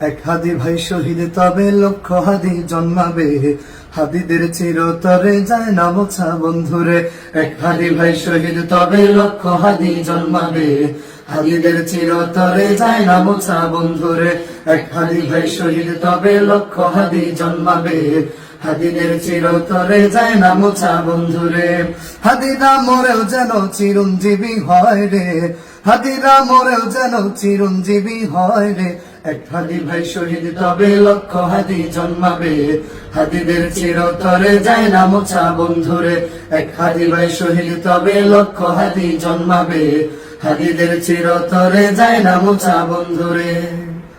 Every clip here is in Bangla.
এক হাদি ভাই শহীদ, তবে লক্ষ হাদি জন্মাবে। হাদিদের চিরতরে যায় না মোছা বন্ধুরে। এক হাদি ভাই শহীদ, তবে লক্ষ হাদি জন্মাবে। হাদিদের চিরতরে যায় না মোছা বন্ধুরে। এক হাদি ভাই শহীদ, তবে লক্ষ হাদি জন্মাবে। হাদিদের চিরতরে যায় না মোছা বন্ধুরে। হাদিরা মরেও যেন চিরঞ্জীবী হয় রে। হাদিরা মরেও যেন চিরঞ্জীবী হয় রে। এক হাদি ভাই শহীদ, তবে লক্ষ হাদি জন্মাবে। হাদিদের চিরতরে যায় না মোছা বন্ধুরে এক হাদি ভাই শহীদ, তবে লক্ষ হাদি জন্মাবে। হাদিদের চিরতরে যায় না মোছা বন্ধুরে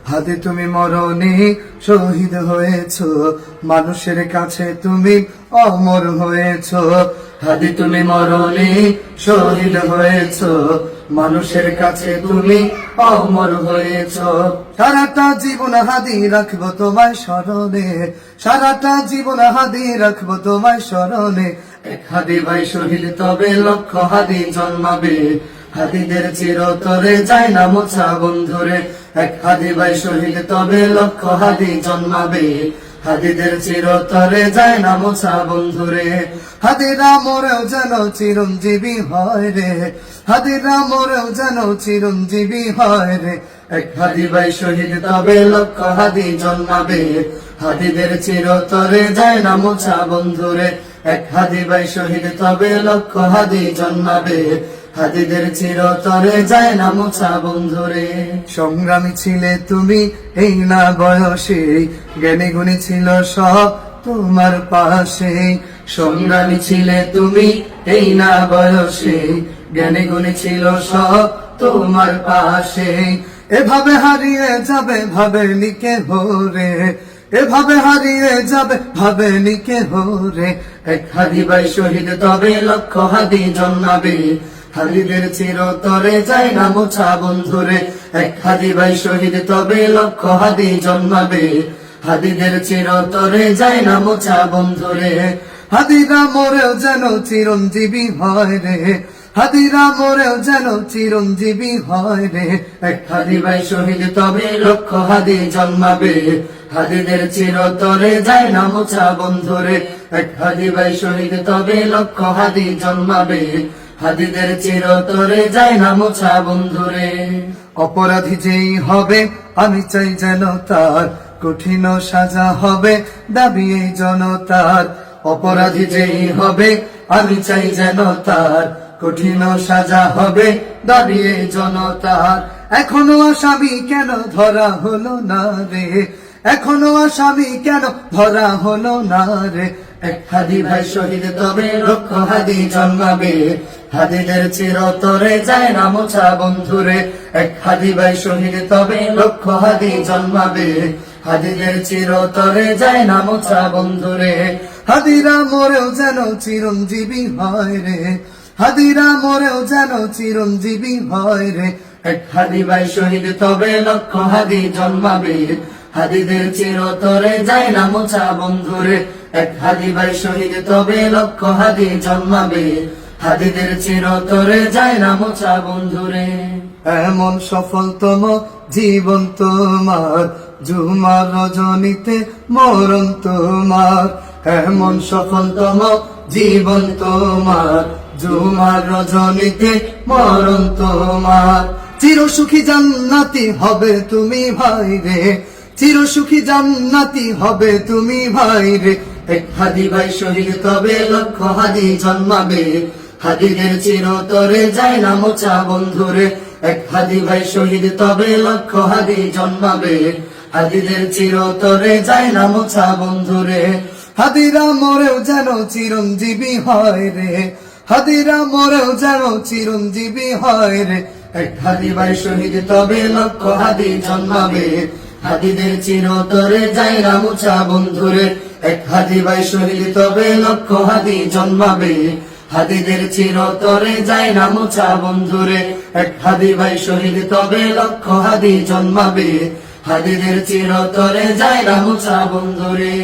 হাতে তুমি মরণে শহীদ হয়েছ। মানুষের কাছে তুমি অমর হয়েছ। হাদি তুমি মরণে শহীদ হয়েছ। মানুষের কাছে তুমি অমর হয়েছ। সারাটা জীবন হাদি রাখব তোমায় স্মরণে। সারাটা জীবন হাদি রাখব তোমায় স্মরণে। এক হাদি ভাই শহীদ, তবে লক্ষ হাদি জন্মাবে। হাদিদের চিরতরে যায় না মোছা বন্ধুরে। এক হাদি ভাই শহীদ, তবে লক্ষ হাদি জন্মাবে। হাদিদের চিরতরে যায় না মোছা বন্ধুরে। হাদিরা মরেও যেন চিরঞ্জীবী হয় রে। হাদিরা মরেও যেন চিরঞ্জীবী হয় রে। এক হাদি ভাই শহীদ তবে লক্ষ হাদি জন্মাবে। হাদিদের চিরতরে যায় না মোছা বন্ধুরে। এক হাদি ভাই শহীদ তবে লক্ষ হাদি জন্মাবে। হাদিদের চিরতরে যায় না মোছা বন্ধুরে। সংগ্রামী ছিলে তুমি, এই না বয়সে। জ্ঞানী গুণী ছিল সব তোমার পাশে। সংগ্রামী ছিলে তুমি, এই না বয়সে। জ্ঞানী গুণী ছিল সব তোমার পাশে। এভাবে হারিয়ে যাবে, ভাবে নিকে ভোরে এভাবে হারিয়ে যাবে, ভাবে নিকে ভোরে এক হাদি ভাই শহীদ, তবে লক্ষ হাদি জন্মাবে। হাদিদের চিরতরে যায় না মোছা বন্ধুরে। এক হাদি ভাই শহীদ, তবে লক্ষ হাদি জন্মাবে। হাদিদের চিরতরে যায় না মোছা বন্ধুরে। হাদিরা মরেও যেন চিরঞ্জীবী হয় রে। হাদিরা মরেও যেন চিরঞ্জীবী হয় রে। এক হাদি ভাই শহীদ, তবে লক্ষ হাদি জন্মাবে। হাদিদের চিরতরে যায় না মোছা বন্ধুরে। এক হাদি ভাই শহীদ, তবে লক্ষ হাদি জন্মাবে। হাদিদের চিরতরে যায় না মোছা বন্ধুরে। অপরাধী যেই হবে, আমি চাই যেন তার কঠিন সাজা হবে, দাবি এই জনতার। অপরাধী যেই হবে, আমি চাই যেন তার কঠিন সাজা হবে, দাবি এই জনতার। এখনও আসামি কেন ধরা হলো না রে? এখনও আসামি কেন ধরা হলো না রে? হাদি ভাই শহীদ তবে, লক্ষ হাদি জন্মাবে। হাদিদের চিরতরে যায় না মোছা বন্ধুরে। এক হাদি ভাই শহীদ তবে, লক্ষ হাদি জন্মাবে। হাদিদের চিরতরে যায় না মোছা বন্ধুরে। হাদিরা মরেও যেন চিরঞ্জীবী হয় রে। হাদিরা মরেও যেন চিরঞ্জীবী হয় রে। এক হাদি ভাই শহীদ তবে, লক্ষ হাদি জন্মাবে। হাদিদের চিরতরে যায় না মোছা বন্ধুরে। এক হাদি ভাই শহীদ, তবে লক্ষ হাদি জন্মাবে। হাদিদের চিরতরে যায় না মোছা বন্ধুরে। এমন সফলতম জীবন তোমার, জুমার রজনীতে মরণ তোমার। এমন সফলতম জীবন তোমার, জুমার রজনীতে মরণ তোমার। চির সুখী জান্নাতি হবে তুমি ভাই রে চির সুখী জান্নাতি হবে তুমি ভাই রে। এক হাদি ভাই শহীদ, তবে লক্ষ হাদি জন্মাবে। হাদিদের চিরতরে যায় না মোচা বন্ধুরে। এক হাদি ভাই শহীদ, তবে লক্ষ হাদি জন্মাবে। হাদিদের চিরতরে যায় না মোছা বন্ধুরে। হাদিরা মরেও যেন চিরঞ্জীবী হয় রে। হাদিরা মরেও যেন চিরঞ্জীবী হয় রে। এক হাদি ভাই শহীদ, তবে লক্ষ হাদি জন্মাবে। হাদিদের চিরতরে যাই মোছা বন্ধুরে। এক হাদি ভাই শহীদ, তবে লক্ষ হাদি জন্মাবে। হাদিদের চিরতরে না মোছা বন্ধুরে। এক হাদি ভাই শহীদ, তবে লক্ষ হাদি জন্মাবে। হাদিদের চিরতরে না মোছা বন্ধুরে।